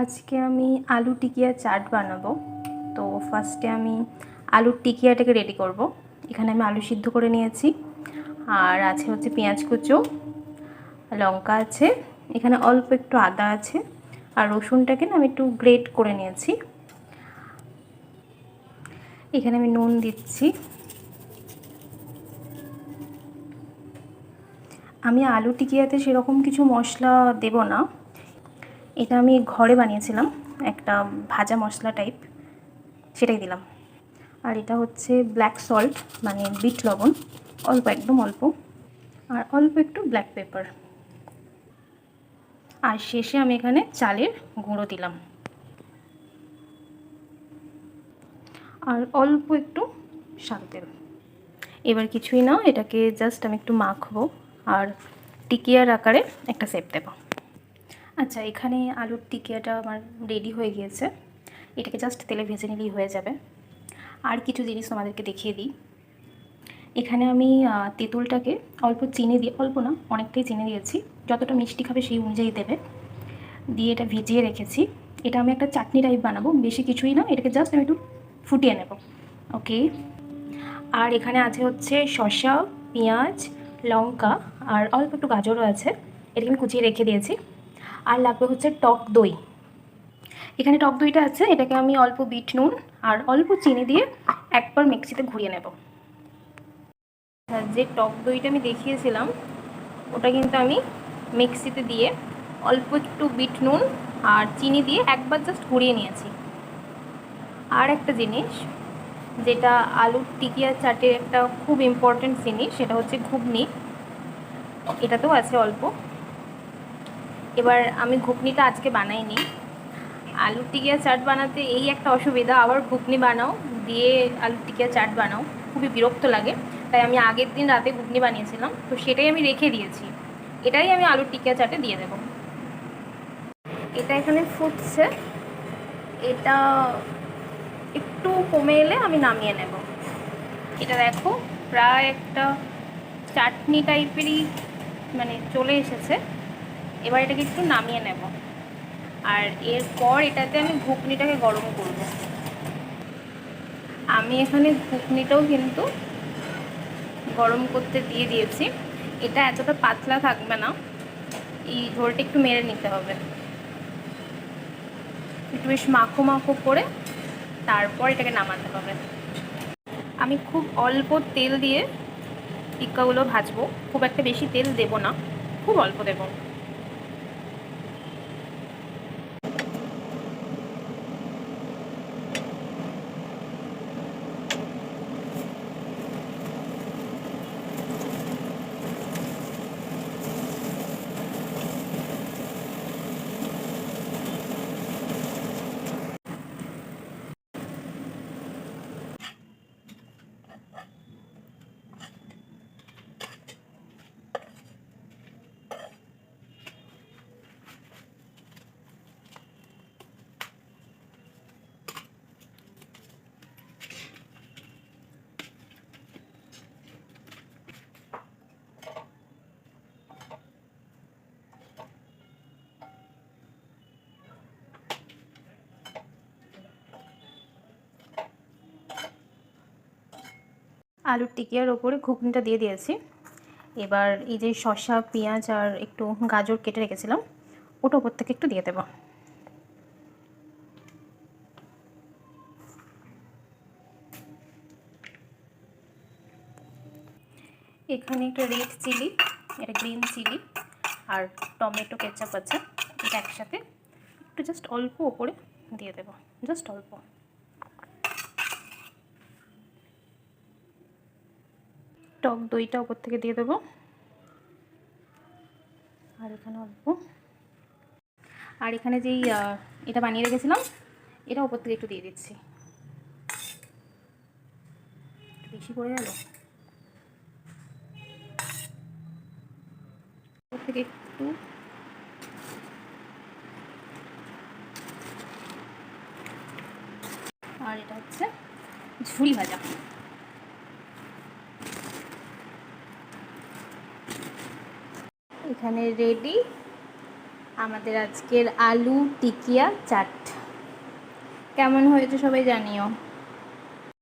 আজকে আমি আলু টিকিয়া চাট বানাবো। তো ফার্স্টে আমি আলুর টিকিয়াটাকে রেডি করব। এখানে আমি আলু সিদ্ধ করে নিয়েছি। আর আছে হচ্ছে পেঁয়াজ কুচো, লঙ্কা আছে, এখানে অল্প একটু আদা আছে, আর রসুনটাকে না আমি একটু গ্রেট করে নিয়েছি। এখানে আমি নুন দিচ্ছি। আমি আলু টিকিয়াতে সেরকম কিছু মশলা দেব না। এটা আমি ঘরে বানিয়েছিলাম, একটা ভাজা মশলা টাইপ সেটাই দিলাম। আর এটা হচ্ছে ব্ল্যাক সল্ট মানে বিট লবণ, অল্প, একদম অল্প। আর অল্প একটু ব্ল্যাক পেপার আর শেষে আমি এখানে চালের গুঁড়ো দিলাম। আর অল্প একটু সাদা তেল। এবার কিছুই না, এটাকে জাস্ট আমি একটু মাখবো, আর টিকিয়ার আকারে একটা সেপ দেবো। আচ্ছা এখানে আলুর টিকিয়াটা আমার রেডি হয়ে গিয়েছে। এটাকে জাস্ট তেলে ভেজে নিলেই হয়ে যাবে। আর কিছু জিনিস আমাদেরকে দেখিয়ে দিই। এখানে আমি তেঁতুলটাকে অল্প চিনি দিয়ে, অল্প না, অনেকটাই চিনি দিয়েছি। যতটা মিষ্টি খাবে সেই অনুযায়ী দেবে। দিয়ে এটা ভিজিয়ে রেখেছি। এটা আমি একটা চাটনি টাইপ বানাবো, বেশি কিছুই না, এটাকে জাস্ট আমি একটু ফুটিয়ে নেব। ওকে আর এখানে আছে হচ্ছে শসা, পেঁয়াজ, লঙ্কা, আর অল্প একটু গাজরও আছে। এটাকে আমি কুচিয়ে রেখে দিয়েছি। আর লাগবে হচ্ছে টক দই। এখানে টক দইটা আছে, এটাকে আমি অল্প বিট নুন আর অল্প চিনি দিয়ে একবার মিক্সিতে ঘুরিয়ে নেব। যে টক দইটা আমি দেখিয়েছিলাম, ওটা কিন্তু আমি মিক্সিতে দিয়ে অল্প একটু বিট নুন আর চিনি দিয়ে একবার জাস্ট ঘুরিয়ে নিয়েছি। আর একটা জিনিস, যেটা আলুর টিকিয়া চাটের একটা খুব ইম্পর্ট্যান্ট জিনিস, সেটা হচ্ছে ঘুগনি। এটাতেও আছে অল্প। এবার আমি ঘুগনিটা আজকে বানাইনি। আলুর টিকিয়া চাট বানাতে এই একটা অসুবিধা, আবার ঘুগনি বানাও, দিয়ে আলুর টিকিয়া চাট বানাও, খুবই বিরক্ত লাগে। তাই আমি আগের দিন রাতে ঘুগনি বানিয়েছিলাম, তো সেটাই আমি রেখে দিয়েছি। এটাই আমি আলুর টিকিয়া চাটে দিয়ে দেব। এটা এখানে ফুটছে। এটা একটু কমে এলে আমি নামিয়ে নেব। এটা দেখো, প্রায় একটা চাটনি টাইপেরই মানে চলে এসেছে। এবার এটাকে একটু নামিয়ে নেব। আর এরপর এটাতে আমি ঘুগনিটাকে গরম করব। আমি এখানে ঘুগনিটাও কিন্তু গরম করতে দিয়ে দিয়েছি। এটা এতটা পাতলা থাকবে না। এই ঝোলটা একটু মেরে নিতে হবে। একটু বেশ মাখো মাখো করে তারপর এটাকে নামাতে হবে। আমি খুব অল্প তেল দিয়ে টিক্কাগুলো ভাজবো। খুব একটা বেশি তেল দেব না। খুব অল্প দেবো। আলুর টিকিয়ার ওপরে ঘুগনিটা দিয়ে দিয়েছি। এবার এই যে শসা, পেঁয়াজ আর একটু গাজর কেটে রেখেছিলাম, ওটা ওপর থেকে একটু দিয়ে দেব। এখানে একটা রেড চিলি এটা গ্রিন চিলি আর টমেটো কেচাপ আছে, এটা একসাথে একটু জাস্ট অল্প ওপরে দিয়ে দেবো জাস্ট অল্প। টক দইটা ওপর থেকে দিয়ে দেবো। আর এখানে অল্প আর এখানে যেই এটা বানিয়ে রেখেছিলাম, এটা ওপর থেকে একটু দিয়ে দিচ্ছি। বেশি পড়ে গেল? ওপর থেকে একটু। আর এটা হচ্ছে ঝুড়ি ভাজা। এখানে রেডি আমাদের আজকের আলু টিকিয়া চাট। কেমন হয়েছে সবাই জানিও।